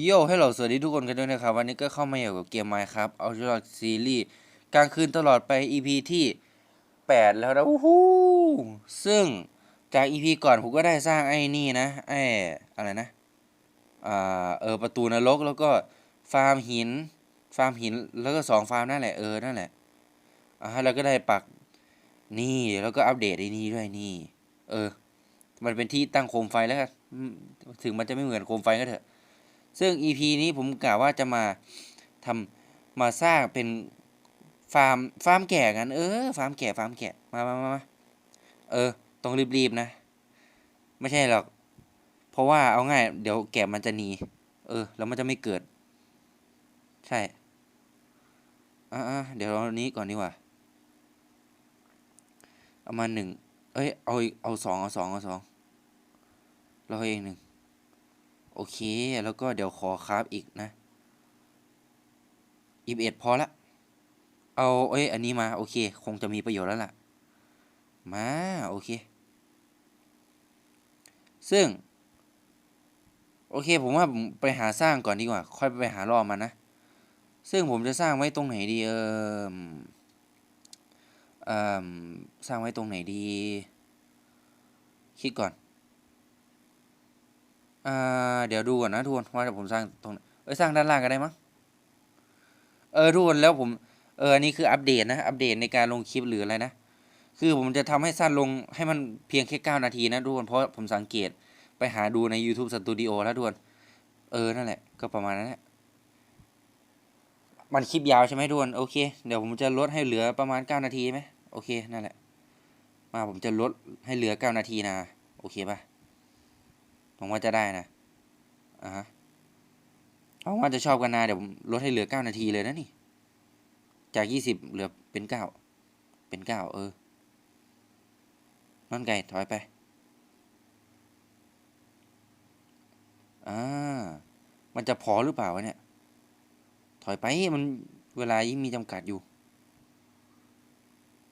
โย่ให้เราสวัสดีทุกคนกันด้วยนะครับ วันนี้ก็เข้ามาอยู่กับเกมไมค์ครับเอาชลอดซีรีส์กลางคืนตลอดไป EP ที่ 8 แล้วนะอู้หู้ซึ่งจาก EP ก่อนผมก็ได้สร้างไอ้นี่นะไอ้อะไรนะอ่าเออประตูนรกแล้วก็ฟาร์มหิน ฟาร์มหินแล้วก็สองฟาร์มนั่นแหละเออนั่นแหละอ่าแล้วก็ได้ปักนี่แล้วก็อัปเดตไอ้นี่ด้วยนี่ เออ มันเป็นที่ตั้งโคมไฟแล้วกันอืมถึงมันจะไม่เหมือนโคมไฟก็เถอะ ซึ่ง EP นี้ผมกะว่าจะมาทำมาสร้างเป็นฟาร์มฟาร์มแก่กันเออฟาร์มแก่ฟาร์มแก่มามามามาเออต้องรีบๆนะ ไม่ใช่หรอก เพราะว่าเอาง่าย เดี๋ยวแกะมันจะหนีเออ แล้วมันจะไม่เกิด ใช่อ่าเดี๋ยวเอานี้ก่อนดีกว่าเอามาหนึ่งเอ้ยเอาเอาสองเอาสองเอาสองเราเองหนึ่ง โอเค แล้วก็เดี๋ยวขอคราฟอีกนะอีเอ็ดพอละ เอาเอ้ยอันนี้มา โอเค คงจะมีประโยชน์แล้วล่ะ มา โอเค ซึ่ง โอเค ผมว่าผมไปหาสร้างก่อนดีกว่า ค่อยไปหารอบมันนะ ซึ่งผมจะสร้างไว้ตรงไหนดี เออเออสร้างไว้ตรงไหนดี คิดก่อน เดี๋ยวดูก่อนนะทุกคนว่าผมสร้างตรงเอ้ยสร้างด้านล่างก็ได้มั้งเออทุกคนแล้วผมเอออันนี้คืออัปเดตนะอัปเดตในการลงคลิปหรืออะไรนะคือผมจะทำให้สั้นลงให้มันเพียงแค่ 9 นาทีนะทุกคนเพราะผมสังเกตไปหาดูใน YouTube Studio แล้วทุกคนเออนั่นแหละก็ประมาณนั้นแหละมันคลิปยาวใช่ไหมทุกคนโอเคเดี๋ยวผมจะลดให้เหลือประมาณ 9 นาทีไหมโอเคนั่นแหละมาผมจะลดให้เหลือ 9 นาทีนะโอเคป่ะ ผมว่าจะได้นะอ่าฮะเอาว่าจะชอบกันนาเดี๋ยวผมลดให้เหลือ9นาทีเลยนะนี่ จาก20เหลือเป็น9เป็น9เออ นอนไก่ถอยไป อ่า มันจะพอหรือเปล่าวะเนี่ย ถอยไปมันเวลายิ่งมีจำกัดอยู่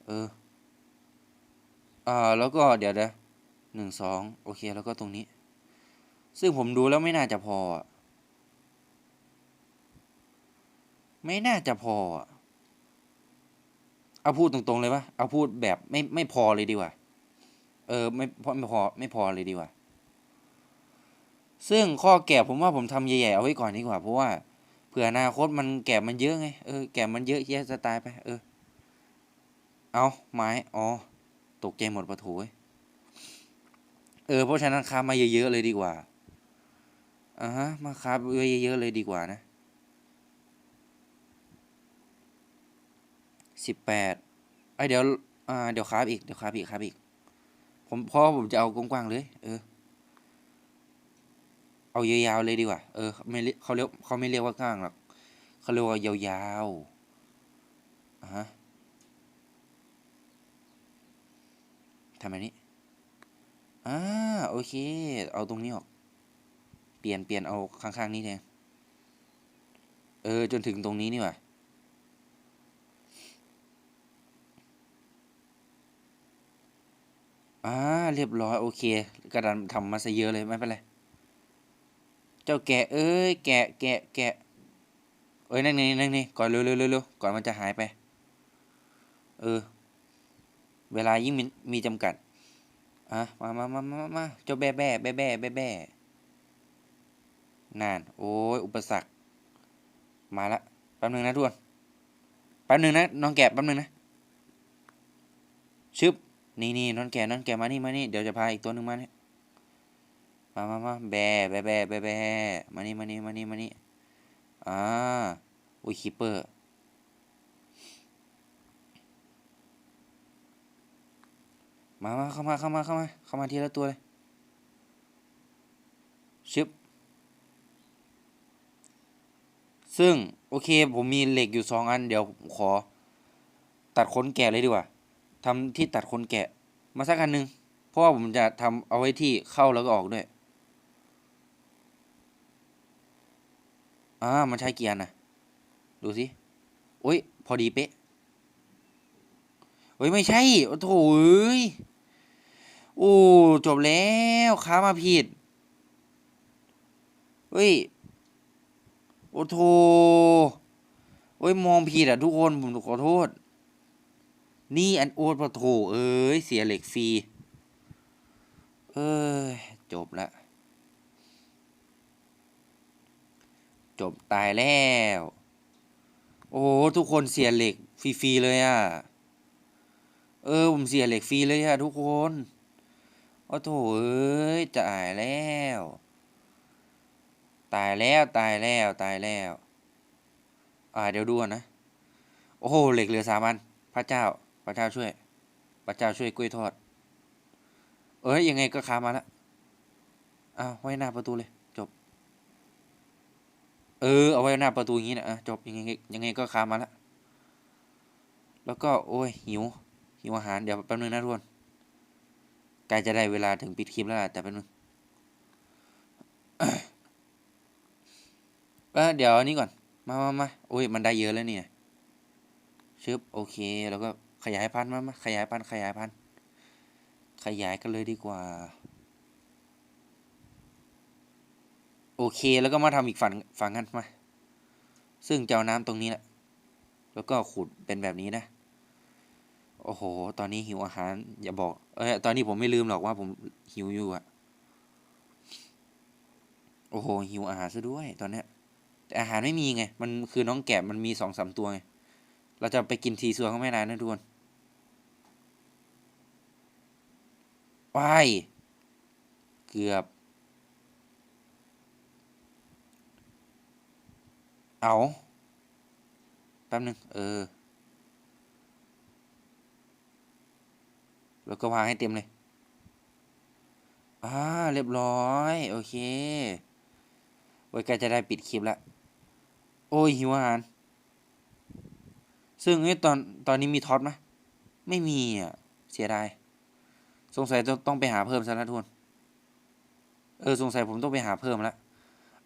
เออ อ่า แล้วก็เดี๋ยวเดี๋ยวหนึ่งสองโอเคแล้วก็ตรงนี้ ซึ่งผมดูแล้วไม่น่าจะพอ ไม่น่าจะพอ เอาพูดตรงๆเลยปะเอาพูดแบบไม่ไม่พอเลยดีกว่า เออไม่พอไม่พอไม่พอเลยดีกว่า ซึ่งข้อแก่ผมว่าผมทำใหญ่ๆเอาไว้ก่อนดีกว่า เพราะว่าเผื่ออนาคตมันแก่มันเยอะไง เออแก่มันเยอะแยะจะตายไป เออ เอาไม้ อ๋อ ตกใจหมดปะโถยเออ เพราะฉะนั้นค้ามาเยอะๆเลยดีกว่า อ่าฮะมาค้าไว้เยอะๆเลยดีกว่านะสิบแปดไอเดี๋ยวอ่าเดี๋ยวค้าอีกเดี๋ยวค้าอีกค้าอีก ผมพราะผมจะเอากว้างๆเลย เออ เอายาวๆเลยดีกว่า เออไม่เขาเรียกเขาไม่เรียกว่ากว้างหรอกเขาเรียกว่ายาวๆอ่าฮะทำแบบนี้อ่าโอเค เอาตรงนี้ออก เปลี่ยนเปลี่ยนเอาข้างๆนี้แทนเออ จนถึงตรงนี้นี่หว่าอ่าเรียบร้อย โอเคกระดานทำมาซะเยอะเลยไม่เป็นไร เจ้าแกะเอ้ย แกะแกะแกะเอ้ยนั่งนี่นั่งนี่ก่อนเร็วเร็วเร็วเร็วก่อนมันจะหายไป เออ เวลายิ่งมีมีจำกัดอะมามามามามามาเจ้าแบ่แบ่แบ่แบ่แบ่แบ่ นาน โอ้ยอุปสรรค มาละแป๊บนึงนะทุกคนแป๊บนึงนะน้องแกะแป๊บนึงนะชึบนี่นี่น้องแกะน้องแกะมานี่มานี่เดี๋ยวจะพาอีกตัวหนึ่งมาเนี่ยมามามาแบแบแบแบแบมานี่มานี่มานี่มานี่อ่าอุ้ยคีเปอร์มามาเข้ามาเข้ามาเข้ามาเข้ามาทีละตัวเลยชึบ ซึ่งโอเคผมมีเหล็กอยู่สองอัน เดี๋ยวผมขอ ตัดขนแกะเลยดีกว่าทำที่ตัดขนแกะ มาสักอันหนึ่งเพราะว่าผมจะทำเอาไว้ที่เข้าแล้วก็ออกด้วยอ่ามันใช้เกียร์นะดูสิโอ้ยพอดีเป๊ะเฮ้ยไม่ใช่โอ้โถยโอ้จบแล้วค้ามาผิดเฮ้ย โอ้โถโอ้ยมองผิดอะทุกคนผมขอโทษ นี่อันโอดปะโถเอ้ยเสียเหล็กฟรี เอ้ย จบละ จบตายแล้ว โอ้ทุกคนเสียเหล็กฟรีๆเลยอะ เออผมเสียเหล็กฟรีเลยอะทุกคน โอ้โถเอ้ยตายแล้ว ตายแล้วตายแล้วตายแล้ว อ่าเดี๋ยวดูนะ โอ้โหเหล็กเหลือสามอัน พระเจ้า พระเจ้าช่วย พระเจ้าช่วยกล้วยทอด เอ้ยยังไงก็ค้ามาละอ้าวไว้หน้าประตูเลย จบ เออเอาไว้หน้าประตูอย่างนี้นะอะจบยังไงยังไงก็ค้ามาละแล้วก็โอ้ยหิวหิวอาหารเดี๋ยวแป๊บนึงนะทุกคนใกล้จะได้เวลาถึงปิดคลิปแล้วล่ะแต่แป๊บนึง เออเดี๋ยวอันนี้ก่อน มามามาโอ้ย มันได้เยอะแล้วเนี่ย ชึบ โอเค แล้วก็ขยายพันธุ์มามาขยายพันธุ์ขยายพันธุ์ขยายกันเลยดีกว่า โอเค แล้วก็มาทำอีกฝั่งฝั่งกันมา ซึ่งเจะเอาน้ำตรงนี้แหละ แล้วก็ขุดเป็นแบบนี้นะ โอ้โห ตอนนี้หิวอาหาร อย่าบอก เอ้ยตอนนี้ผมไม่ลืมหรอกว่าผมหิวอยู่อะโอ้โห หิวอาหารซะด้วย ตอนเนี้ย แต่อาหารไม่มีไง มันคือน้องแกะมันมีสองสามตัวไง เราจะไปกินทีซัวเขาไม่นานนะทุกคนว้ายเกือบ เอาแป๊บนึง เออ แล้วก็วางให้เต็มเลย อ่า เรียบร้อย โอเคไว้กล้จะได้ปิดคลิปแล้ว โอ้ยหิวอาหาร ซึ่งเอ้ตอนตอนนี้มีท็อตไหมไม่มีอะ เสียดาย สงสัยจะต้องไปหาเพิ่มซะแล้วทุนเออสงสัยผมต้องไปหาเพิ่มแล้ว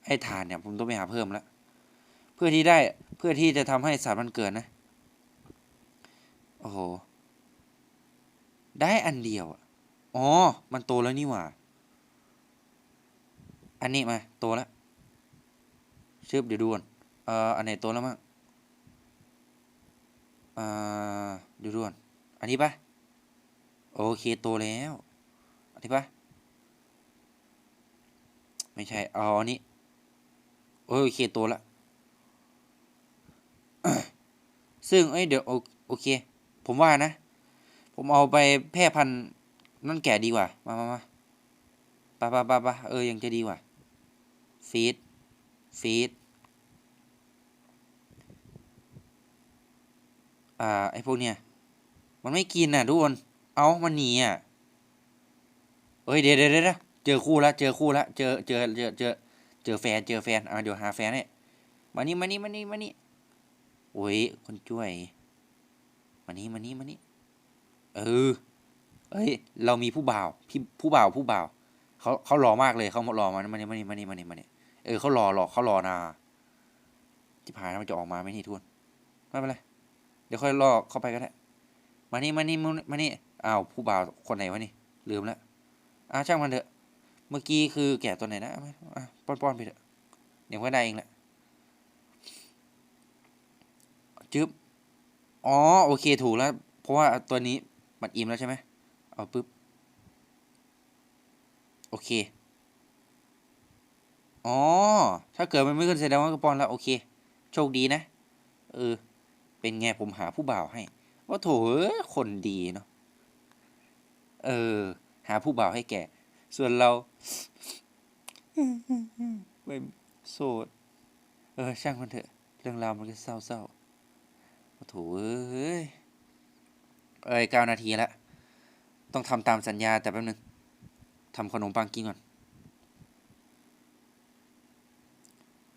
ไอ้ฐานเนี่ยผมต้องไปหาเพิ่มแล้วเพื่อที่ได้เพื่อที่จะทำให้สัตว์มันเกิดนะ โอ้โห ได้อันเดียวอะอ๋อ มันโตแล้วนี่หว่า อันนี้มา โตแล้วชึบเดี๋ยวดูก่อน เอ่ออันไหนโตแล้วมั้งเอ่อดี๋ยวดูก่อนอันนี้ปะโอเคโตแล้ว อันนี้ปะไม่ใช่เอาอันนี้โอเคโตแล้วซึ่งเอ้ยเดี๋ยวโอโอเค ผมว่านะ ผมเอาไปแพร่พันธุ์นั่นแก่ดีกว่า มามามาปะปะปะปะเออยังจะดีกว่าฟีดฟีด อ่าไอพวกเนี้ยมันไม่กินน่ะทุกคน เอามันหนีอะเอ้ยเดี๋ยวเดี๋ยวเดี๋ยวเจอคู่ละเจอคู่ละเจอเจอเจอเจอเจอแฟนเจอแฟนอ่าเดี๋ยวหาแฟนเนี่ยมานี่มานี่มานี่มานี่โอ้ยคนช่วยมานี่มานี่มานี่เออเอ้ยเรามีผู้บ่าวพี่ผู้บ่าวผู้บ่าวเขาเขาหล่อมากเลยเขาหล่อมามานี่มานี่มานี่มานี่มานี่เออเขาหล่อหล่อเขาหล่อนาจิพายแล้วมันจะออกมาไหมนี่ทุนไม่เป็นไร เดี๋ยวค่อยล่อเข้าไปก็ได้ มานี่มานี่มานี่อ้าวผู้บ่าวคนไหนวะนี่ ลืมแล้วอ่าช่างมันเถอะ เมื่อกี้คือแก่ตัวไหนนะอาไปอะป้อนๆไปเถอะ เดี๋ยวก็ได้เองแหละจึ๊บ อ๋อโอเคถูกแล้ว เพราะว่าตัวนี้มันอิ่มแล้วใช่ไหมเอาปุ๊บ โอเค อ๋อ ถ้าเกิดมันไม่ขึ้นแสดงว่าก็ปอนแล้ว โอเค โชคดีนะ เออ เป็นไงผมหาผู้บ่าวให้ ว่าโถเอ้ยคนดีเนาะ เออ หาผู้บ่าวให้แก ส่วนเราไม่โสด เออ ช่างมันเถอะ เรื่องราวมันก็เศร้าๆว่าโถเอ้ย เอ้ยเก้านาทีแล้วต้องทำตามสัญญาแต่แป๊บนึงทำขนมปังกินก่อน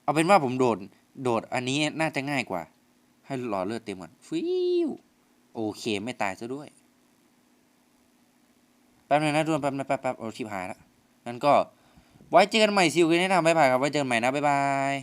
เอาเป็นว่าผมโดด โดดอันนี้น่าจะง่ายกว่า ให้หล่อเลือดเต็มก่อนฟิวโอเคไม่ตายซะด้วย แป๊บนึงนะทุกคนแป๊บนะแป๊บแป๊บโอ้ชิบหายแล้วงั้นก็ไว้เจอกันใหม่ซิวกันแนะนำบ๊ายบายครับไว้เจอกันใหม่นะบ๊ายบาย